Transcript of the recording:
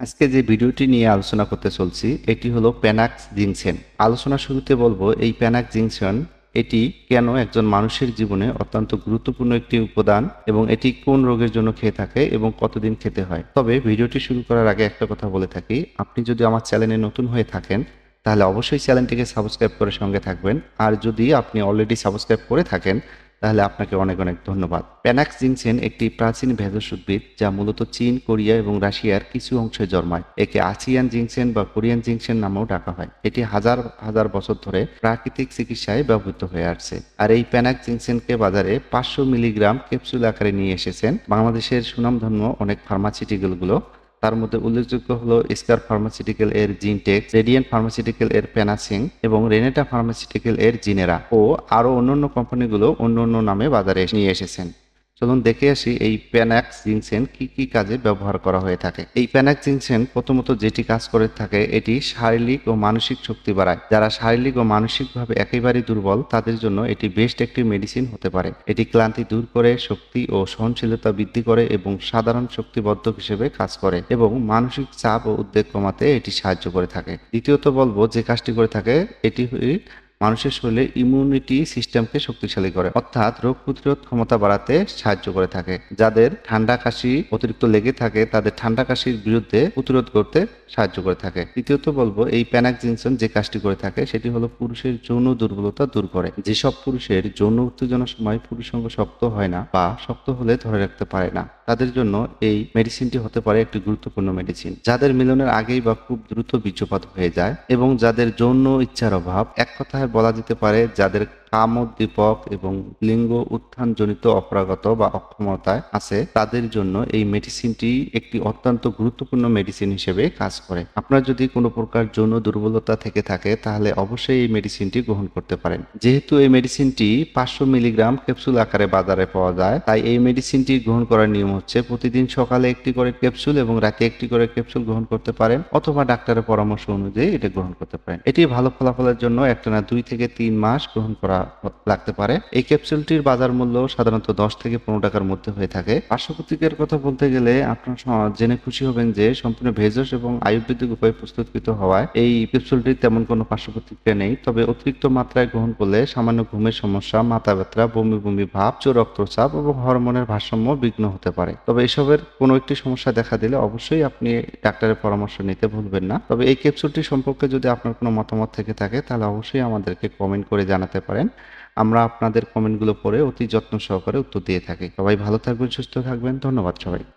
আজকে যে ভিডিওটি নিয়ে আলোচনা করতে চলছি, এটি হলো প্যানাক্স জিংসেন। আলোচনা শুরুতে বলব, এই প্যানাক জিংসন, এটি কেন একজন মানুষের জীবনে অত্যন্ত গুরুত্বপূর্ণ একটি উপাদান এবং এটি কোন রোগের জন্য খেয়ে থাকে এবং কতদিন খেতে হয়? তবে ভিডিওটি শুরু করার আগে একটা কথা বলে থাকি, আপনি যদি আমার চ্যানেলে নতুন হয়ে থাকেন, তাহলে অবশ্যই চ্যানেলটিকে সাবস্ক্রাইব করে সঙ্গে থাকবেন। আর যদি আপনি অলরেডি সাবস্ক্রাইব করে থাকেন তাহলে আপনাকে অনেক অনেক ধন্যবাদ। প্যানাক্স জিনসেন একটি প্রাচীন ভেষজ উদ্ভিদ যা মূলত চীন, কোরিয়া এবং রাশিয়ার কিছু অংশে জন্মায়। একে আসিয়ান জিংসেন বা কোরিয়ান জিংসেন নামেও ডাকা হয়। এটি হাজার হাজার বছর ধরে প্রাকৃতিক চিকিৎসায় ব্যবহৃত হয়ে আসছে। আর এই প্যানাক জিংসেনকে বাজারে পাঁচশো মিলিগ্রাম ক্যাপসুল আকারে নিয়ে এসেছেন। বাংলাদেশের সুনামধন্য অনেক ফার্মাসিউটিক্যালগুলো তার মধ্যে উল্লেখযোগ্য হলো স্কার ফার্মাসিউটিক্যাল এর জিনটেক রেডিয়েন্ট ফার্মাসিউটিক্যাল এর প্যানাসিং এবং রেনেটা ফার্মাসিউটিক্যাল এর জিনেরা ও আরও অন্যান্য কোম্পানিগুলো অন্য অন্য নামে বাজারে নিয়ে এসেছেন। চলুন দেখে আসি এই প্যানাক্স জিনসেন কি কি কাজে ব্যবহার করা হয়ে থাকে। এই প্যানাক্স জিনসেন প্রথমত যেটি কাজ করে থাকে, এটি শারীরিক ও মানসিক শক্তি বাড়ায়। যারা শারীরিক ও মানসিকভাবে একেবারেই দুর্বল, তাদের জন্য এটি বেস্ট একটি মেডিসিন হতে পারে। এটি ক্লান্তি দূর করে, শক্তি ও সহনশীলতা বৃদ্ধি করে এবং সাধারণ শক্তিবদ্ধক হিসেবে কাজ করে এবং মানসিক চাপ ও উদ্বেগ কমাতে এটি সাহায্য করে থাকে। দ্বিতীয়ত বলব যে কাজটি করে থাকে, এটি মানুষের শরীরে ইমিউনিটি সিস্টেমকে শক্তিশালী করে, অর্থাৎ রোগ প্রতিরোধ ক্ষমতা বাড়াতে সাহায্য করে থাকে। যাদের ঠান্ডা কাশি অতিরিক্ত লেগে থাকে, তাদের ঠান্ডা কাশির বিরুদ্ধে প্রতিরোধ করতে সাহায্য করে থাকে। তৃতীয়ত বলব, এই প্যানাক জিনসন যে কাজটি করে থাকে, সেটি হলো পুরুষের যৌন দুর্বলতা দূর করে। যেসব পুরুষের যৌন উত্তেজনার সময় পুরুষাঙ্গ শক্ত হয় না বা শক্ত হলে ধরে রাখতে পারে না। তাদের জন্য এই মেডিসিনটি হতে পারে একটি গুরুত্বপূর্ণ মেডিসিন যাদের মিলনের আগেই বা খুব দ্রুত বীর্যপাত হয়ে যায় এবং যাদের যৌন ইচ্ছার অভাব, এক কথায় বলা যেতে পারে যাদের কামোদ্দীপক এবং লিঙ্গ উত্থানজনিত অপরাগত বা অক্ষমতায় আছে, তাদের জন্য এই মেডিসিনটি একটি অত্যন্ত গুরুত্বপূর্ণ মেডিসিন হিসেবে কাজ করে। আপনার যদি কোনো প্রকার যৌন দুর্বলতা থেকে থাকে, তাহলে অবশ্যই এই মেডিসিনটি গ্রহণ করতে পারেন। যেহেতু এই মেডিসিনটি পাঁচশো মিলিগ্রাম ক্যাপসুল আকারে বাজারে পাওয়া যায়, তাই এই মেডিসিনটি গ্রহণ করার নিয়ম হচ্ছে প্রতিদিন সকালে একটি করে ক্যাপসুল এবং রাতে একটি করে ক্যাপসুল গ্রহণ করতে পারেন, অথবা ডাক্তারের পরামর্শ অনুযায়ী এটা গ্রহণ করতে পারেন। এটি ভালো ফলাফলের জন্য একটানা দুই থেকে তিন মাস গ্রহণ করা লাগতে পারে। এই ক্যাপসুলটির বাজার মূল্য সাধারণত দশ থেকে পনেরো টাকার মধ্যে হয়ে থাকে। পার্শ্ব প্রতিক্রিয়ার কথা বলতে গেলে আপনার জেনে খুশি হবেন যে সম্পূর্ণ ভেষজ এবং আয়ুর্বেদিক উপায়ে প্রস্তুতকৃত হওয়ায় এই ক্যাপসুলটির তেমন কোনো পার্শ্ব প্রতিক্রিয়া নেই। তবে অতিরিক্ত মাত্রায় গ্রহণ করলে সামান্য ঘুমের সমস্যা, মাথা ব্যথা, বমি বমি ভাব উচ্চ রক্তচাপ এবং হরমোনের ভারসাম্য বিঘ্ন হতে পারে। তবে এসবের কোনো একটি সমস্যা দেখা দিলে অবশ্যই আপনি ডাক্তারের পরামর্শ নিতে ভুলবেন না। তবে এই ক্যাপসুলটি সম্পর্কে যদি আপনার কোনো মতামত থেকে থাকে, তাহলে অবশ্যই আমাদেরকে কমেন্ট করে জানাতে পারেন। আমরা আপনাদের কমেন্টগুলো পড়ে অতি যত্ন সহকারে উত্তর দিয়ে থাকি। সবাই ভালো থাকবেন, সুস্থ থাকবেন, ধন্যবাদ সবাই